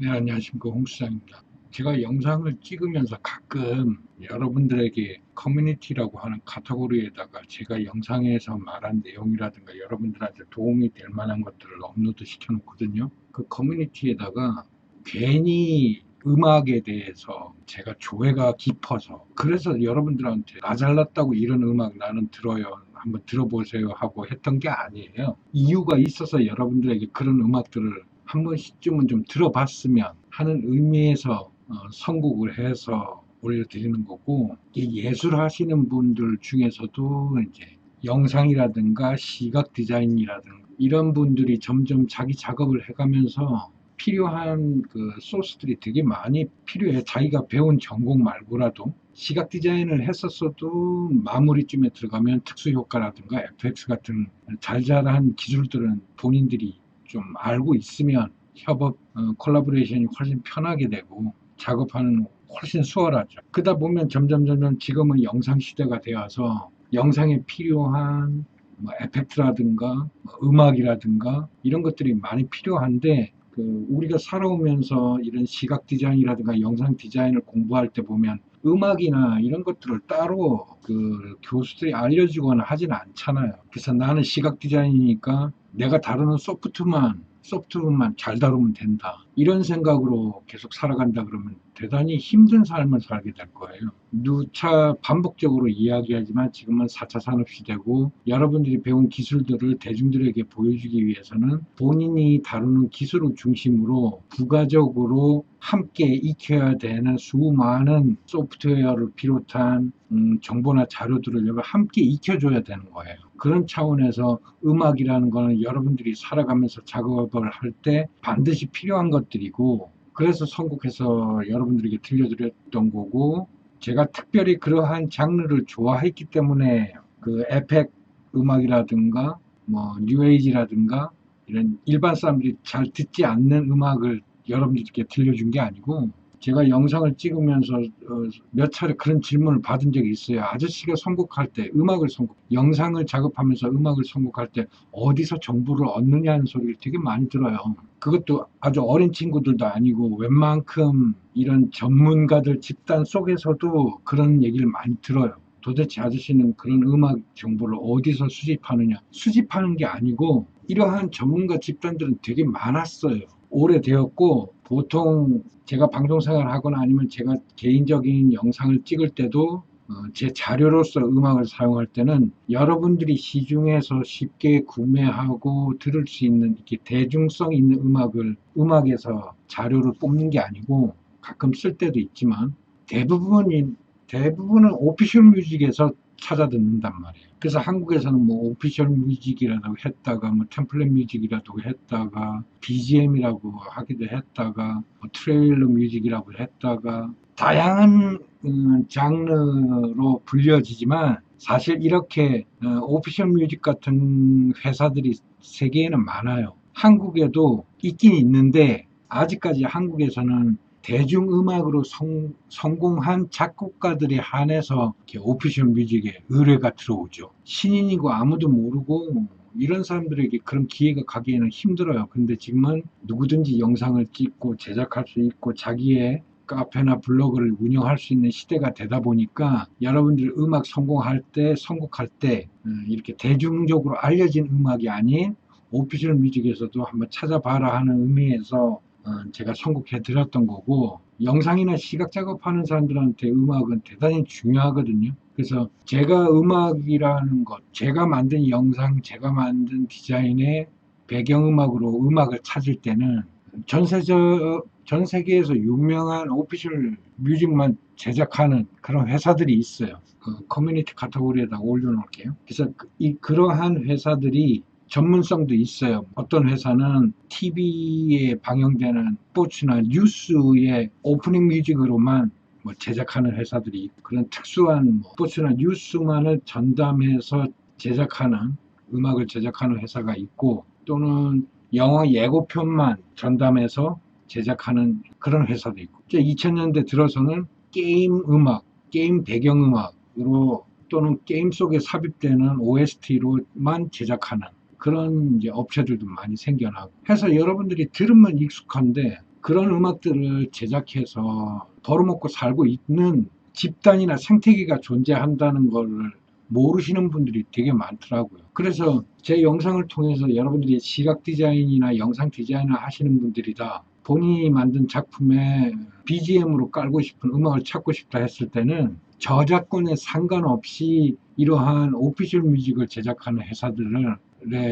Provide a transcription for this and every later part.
네, 안녕하십니까. 홍수장입니다. 제가 영상을 찍으면서 가끔 여러분들에게 커뮤니티라고 하는 카테고리에다가 제가 영상에서 말한 내용이라든가 여러분들한테 도움이 될 만한 것들을 업로드 시켜 놓거든요. 그 커뮤니티에다가 괜히 음악에 대해서 제가 조회가 깊어서 그래서 여러분들한테 나 잘났다고 이런 음악 나는 들어요. 한번 들어보세요 하고 했던 게 아니에요. 이유가 있어서 여러분들에게 그런 음악들을 한 번씩쯤은 좀 들어봤으면 하는 의미에서 어, 선곡을 해서 올려드리는 거고 이 예술 하시는 분들 중에서도 이제 영상이라든가 시각 디자인이라든가 이런 분들이 점점 자기 작업을 해가면서 필요한 그 소스들이 되게 많이 필요해. 자기가 배운 전공 말고라도 시각 디자인을 했었어도 마무리쯤에 들어가면 특수 효과라든가 FX 같은 잘잘한 기술들은 본인들이 좀 알고 있으면 협업, 어, 콜라보레이션이 훨씬 편하게 되고 작업하는 훨씬 수월하죠. 그러다 보면 점점 점점 지금은 영상 시대가 되어서 영상에 필요한 뭐 에펙트라든가 뭐 음악이라든가 이런 것들이 많이 필요한데 그 우리가 살아오면서 이런 시각 디자인이라든가 영상 디자인을 공부할 때 보면 음악이나 이런 것들을 따로 그 교수들이 알려주거나 하진 않잖아요. 그래서 나는 시각 디자인이니까 내가 다루는 소프트만 소프트만 잘 다루면 된다. 이런 생각으로 계속 살아간다 그러면 대단히 힘든 삶을 살게 될 거예요. 누차 반복적으로 이야기하지만 지금은 4차 산업시대고 여러분들이 배운 기술들을 대중들에게 보여주기 위해서는 본인이 다루는 기술을 중심으로 부가적으로 함께 익혀야 되는 수많은 소프트웨어를 비롯한 음, 정보나 자료들을 함께 익혀줘야 되는 거예요. 그런 차원에서 음악이라는 거는 여러분들이 살아가면서 작업을 할 때 반드시 필요한 것들이고 그래서 선곡해서 여러분들에게 들려드렸던 거고 제가 특별히 그러한 장르를 좋아했기 때문에 그 에펙 음악이라든가 뭐 뉴에이지라든가 이런 일반 사람들이 잘 듣지 않는 음악을 여러분들께 들려준 게 아니고 제가 영상을 찍으면서 어, 몇 차례 그런 질문을 받은 적이 있어요. 아저씨가 선곡할 때 음악을 선곡, 영상을 작업하면서 음악을 선곡할 때 어디서 정보를 얻느냐는 소리를 되게 많이 들어요. 그것도 아주 어린 친구들도 아니고 웬만큼 이런 전문가들 집단 속에서도 그런 얘기를 많이 들어요. 도대체 아저씨는 그런 음악 정보를 어디서 수집하느냐? 수집하는 게 아니고 이러한 전문가 집단들은 되게 많았어요. 오래되었고 보통 제가 방송 생활을 하거나 아니면 제가 개인적인 영상을 찍을 때도 어, 제 자료로서 음악을 사용할 때는 여러분들이 시중에서 쉽게 구매하고 들을 수 있는 이렇게 대중성 있는 음악을 음악에서 자료를 뽑는 게 아니고 가끔 쓸 때도 있지만 대부분이 대부분은 오피셜 뮤직에서 찾아 듣는단 말이에요. 그래서 한국에서는 뭐 오피셜 뮤직이라고 했다가 뭐 템플릿 뮤직이라고 했다가 BGM이라고 하기도 했다가 뭐 트레일러 뮤직이라고 했다가 다양한 음, 장르로 불려지지만 사실 이렇게 어, 오피셜 뮤직 같은 회사들이 세계에는 많아요. 한국에도 있긴 있는데 아직까지 한국에서는 대중음악으로 성, 성공한 작곡가들에 한해서 오피셜 뮤직에 의뢰가 들어오죠. 신인이고 아무도 모르고 이런 사람들에게 그런 기회가 가기에는 힘들어요. 근데 지금은 누구든지 영상을 찍고 제작할 수 있고 자기의 카페나 블로그를 운영할 수 있는 시대가 되다 보니까 여러분들 음악 성공할 때, 선곡할 때 음, 이렇게 대중적으로 알려진 음악이 아닌 오피셜 뮤직에서도 한번 찾아봐라 하는 의미에서 어, 제가 선곡해 드렸던 거고 영상이나 시각 작업하는 사람들한테 음악은 대단히 중요하거든요. 그래서 제가 음악이라는 것, 제가 만든 영상, 제가 만든 디자인의 배경음악으로 음악을 찾을 때는 전 세적 전 세계에서 유명한 오피셜 뮤직만 제작하는 그런 회사들이 있어요. 그 커뮤니티 카테고리에다 올려놓을게요. 그래서 그, 이 그러한 회사들이 전문성도 있어요. 어떤 회사는 TV에 방영되는 스포츠나 뉴스의 오프닝 뮤직으로만 뭐 제작하는 회사들이 그런 특수한 뭐 스포츠나 뉴스만을 전담해서 제작하는 음악을 제작하는 회사가 있고 또는 영화 예고편만 전담해서 제작하는 그런 회사도 있고 2000년대 들어서는 게임 음악, 게임 배경 음악으로 또는 게임 속에 삽입되는 OST로만 제작하는 그런 이제 업체들도 많이 생겨나고 해서 여러분들이 들으면 익숙한데 그런 음악들을 제작해서 벌어먹고 살고 있는 집단이나 생태계가 존재한다는 걸 모르시는 분들이 되게 많더라고요. 그래서 제 영상을 통해서 여러분들이 시각 디자인이나 영상 디자인을 하시는 분들이다. 본인이 만든 작품에 BGM으로 깔고 싶은 음악을 찾고 싶다 했을 때는 저작권에 상관없이 이러한 오피셜 뮤직을 제작하는 회사들의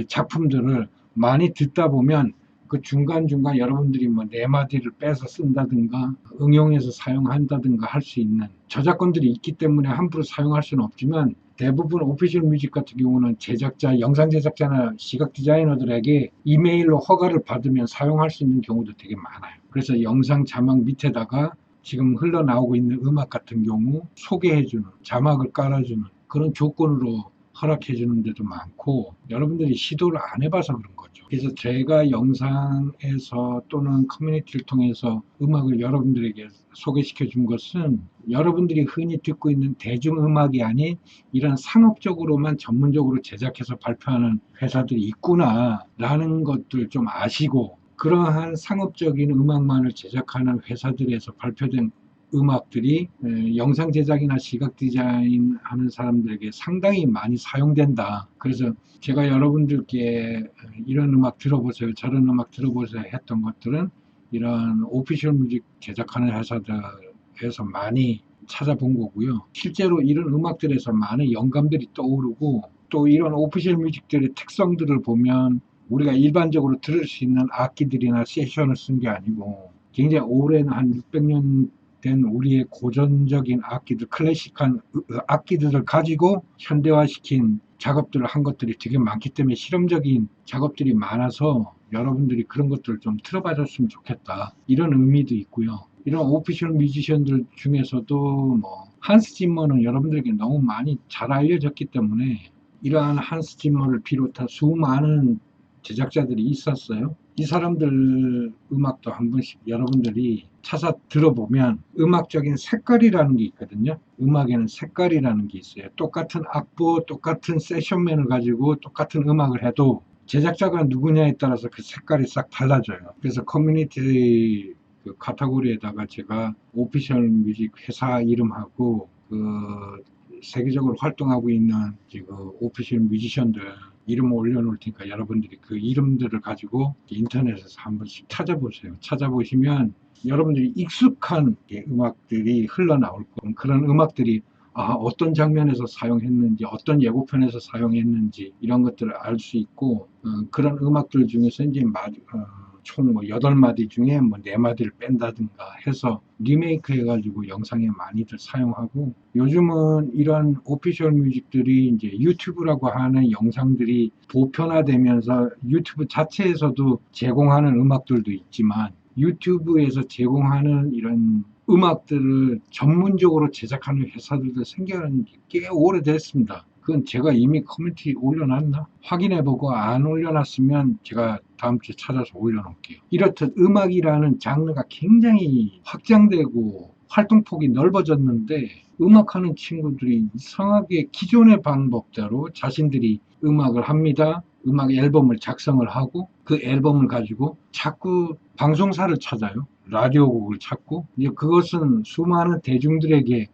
작품들을 많이 듣다 보면 그 중간중간 여러분들이 뭐 네 마디를 빼서 쓴다든가 응용해서 사용한다든가 할 수 있는 저작권들이 있기 때문에 함부로 사용할 수는 없지만 대부분 오피셜 뮤직 같은 경우는 제작자, 영상 제작자나 시각 디자이너들에게 이메일로 허가를 받으면 사용할 수 있는 경우도 되게 많아요. 그래서 영상 자막 밑에다가 지금 흘러나오고 있는 음악 같은 경우 소개해주는, 자막을 깔아주는 그런 조건으로 허락해 주는 데도 많고 여러분들이 시도를 안 해봐서 그런 거죠. 그래서 제가 영상에서 또는 커뮤니티를 통해서 음악을 여러분들에게 소개시켜 준 것은 여러분들이 흔히 듣고 있는 대중음악이 아닌 이런 상업적으로만 전문적으로 제작해서 발표하는 회사들이 있구나 라는 것들 좀 아시고 그러한 상업적인 음악만을 제작하는 회사들에서 발표된 음악들이 에, 영상 제작이나 시각 디자인 하는 사람들에게 상당히 많이 사용된다. 그래서 제가 여러분들께 이런 음악 들어보세요, 저런 음악 들어보세요 했던 것들은 이런 오피셜 뮤직 제작하는 회사들에서 많이 찾아본 거고요. 실제로 이런 음악들에서 많은 영감들이 떠오르고 또 이런 오피셜 뮤직들의 특성들을 보면 우리가 일반적으로 들을 수 있는 악기들이나 세션을 쓴 게 아니고 굉장히 오랜 한 600년 된 우리의 고전적인 악기들, 클래식한 악기들을 가지고 현대화시킨 작업들을 한 것들이 되게 많기 때문에 실험적인 작업들이 많아서 여러분들이 그런 것들을 좀 틀어봐줬으면 좋겠다. 이런 의미도 있고요. 이런 오피셜 뮤지션들 중에서도 뭐 한스 짐머는 여러분들에게 너무 많이 잘 알려졌기 때문에 이러한 한스 짐머를 비롯한 수많은 제작자들이 있었어요. 이 사람들 음악도 한 번씩 여러분들이 찾아 들어보면 음악적인 색깔이라는 게 있거든요. 음악에는 색깔이라는 게 있어요. 똑같은 악보, 똑같은 세션맨을 가지고 똑같은 음악을 해도 제작자가 누구냐에 따라서 그 색깔이 싹 달라져요. 그래서 커뮤니티 그 카테고리에다가 제가 오피셜 뮤직 회사 이름하고 그 세계적으로 활동하고 있는 지금 오피셜 뮤지션들 이름 올려놓을 테니까 여러분들이 그 이름들을 가지고 인터넷에서 한 번씩 찾아보세요. 찾아보시면 여러분들이 익숙한 게 음악들이 흘러나올 거고 그런 음악들이 아, 어떤 장면에서 사용했는지, 어떤 예고편에서 사용했는지, 이런 것들을 알 수 있고, 어, 그런 음악들 중에서 이제 마, 어, 총뭐 8마디 중에 뭐 4마디를 뺀다든가 해서 리메이크 해가지고 영상에 많이들 사용하고, 요즘은 이런 오피셜 뮤직들이 이제 유튜브라고 하는 영상들이 보편화되면서 유튜브 자체에서도 제공하는 음악들도 있지만, 유튜브에서 제공하는 이런 음악들을 전문적으로 제작하는 회사들도 생겨난 게 꽤 오래됐습니다. 그건 제가 이미 커뮤니티 올려놨나? 확인해보고 안 올려놨으면 제가 다음 주에 찾아서 올려놓을게요. 이렇듯 음악이라는 장르가 굉장히 확장되고 활동폭이 넓어졌는데 음악하는 친구들이 이상하게 기존의 방법대로 자신들이 음악을 합니다. 음악 앨범을 작성을 하고 그 앨범을 가지고 자꾸 방송사를 찾아요. 라디오곡을 찾고 이제 그것은 수많은 대중들에게 에,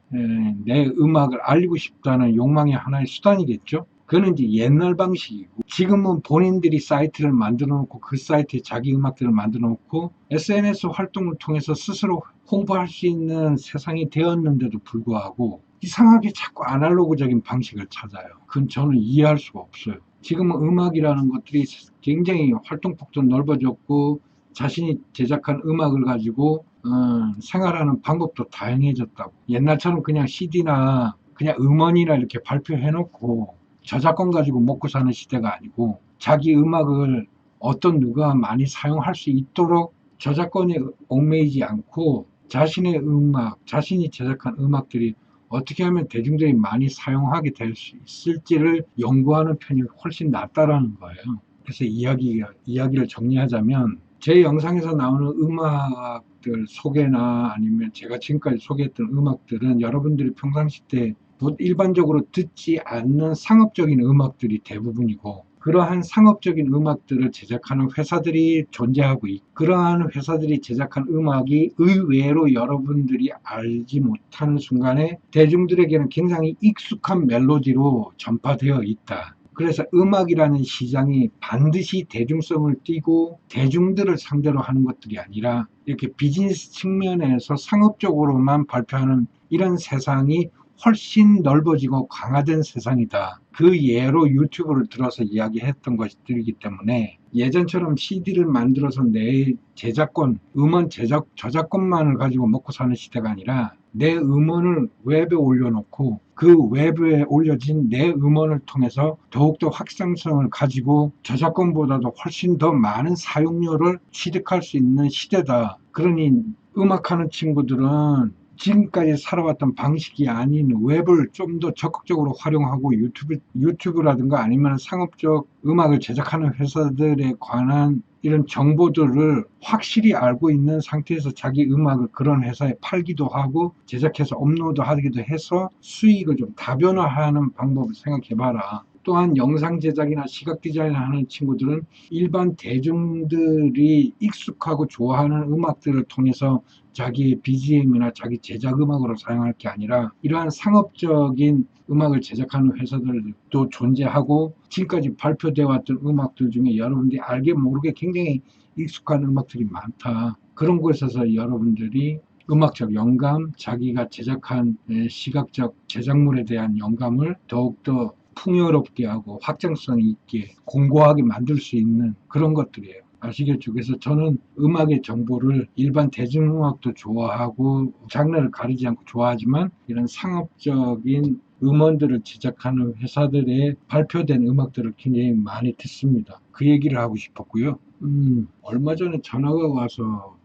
내 음악을 알리고 싶다는 욕망의 하나의 수단이겠죠. 그는 이제 옛날 방식이고 지금은 본인들이 사이트를 만들어 놓고 그 사이트에 자기 음악들을 만들어 놓고 SNS 활동을 통해서 스스로 홍보할 수 있는 세상이 되었는데도 불구하고 이상하게 자꾸 아날로그적인 방식을 찾아요. 그건 저는 이해할 수가 없어요. 지금은 음악이라는 것들이 굉장히 활동 폭도 넓어졌고 자신이 제작한 음악을 가지고 어, 생활하는 방법도 다양해졌다고. 옛날처럼 그냥 CD나 그냥 음원이나 이렇게 발표해놓고 저작권 가지고 먹고 사는 시대가 아니고 자기 음악을 어떤 누가 많이 사용할 수 있도록 저작권에 얽매이지 않고 자신의 음악, 자신이 제작한 음악들이 어떻게 하면 대중들이 많이 사용하게 될 수 있을지를 연구하는 편이 훨씬 낫다라는 거예요. 그래서 이야기가, 이야기를 정리하자면 제 영상에서 나오는 음악들 소개나 아니면 제가 지금까지 소개했던 음악들은 여러분들이 평상시 때 보- 일반적으로 듣지 않는 상업적인 음악들이 대부분이고 그러한 상업적인 음악들을 제작하는 회사들이 존재하고 있, 그러한 회사들이 제작한 음악이 의외로 여러분들이 알지 못하는 순간에 대중들에게는 굉장히 익숙한 멜로디로 전파되어 있다. 그래서 음악이라는 시장이 반드시 대중성을 띠고 대중들을 상대로 하는 것들이 아니라 이렇게 비즈니스 측면에서 상업적으로만 발표하는 이런 세상이 훨씬 넓어지고 강화된 세상이다. 그 예로 유튜브를 들어서 이야기했던 것들이기 때문에 예전처럼 CD를 만들어서 내 제작권, 음원 제작, 저작권만을 가지고 먹고 사는 시대가 아니라 내 음원을 웹에 올려놓고 그 웹에 올려진 내 음원을 통해서 더욱더 확장성을 가지고 저작권보다도 훨씬 더 많은 사용료를 취득할 수 있는 시대다. 그러니 음악하는 친구들은 지금까지 살아왔던 방식이 아닌 웹을 좀 더 적극적으로 활용하고 유튜브, 유튜브라든가 아니면 상업적 음악을 제작하는 회사들에 관한 이런 정보들을 확실히 알고 있는 상태에서 자기 음악을 그런 회사에 팔기도 하고 제작해서 업로드 하기도 해서 수익을 좀 다변화하는 방법을 생각해 봐라. 또한 영상 제작이나 시각 디자인을 하는 친구들은 일반 대중들이 익숙하고 좋아하는 음악들을 통해서 자기의 BGM이나 자기 제작 음악으로 사용할 게 아니라 이러한 상업적인 음악을 제작하는 회사들도 존재하고 지금까지 발표되어 왔던 음악들 중에 여러분들이 알게 모르게 굉장히 익숙한 음악들이 많다. 그런 곳에서 여러분들이 음악적 영감, 자기가 제작한 시각적 제작물에 대한 영감을 더욱더 풍요롭게 하고 확장성 있게 공고하게 만들 수 있는 그런 것들이에요. 아시겠죠? 그래서 저는 음악의 정보를 일반 대중음악도 좋아하고 장르를 가리지 않고 좋아하지만 이런 상업적인 음원들을 제작하는 회사들의 발표된 음악들을 굉장히 많이 듣습니다. 그 얘기를 하고 싶었고요. 음, 얼마 전에 전화가 와서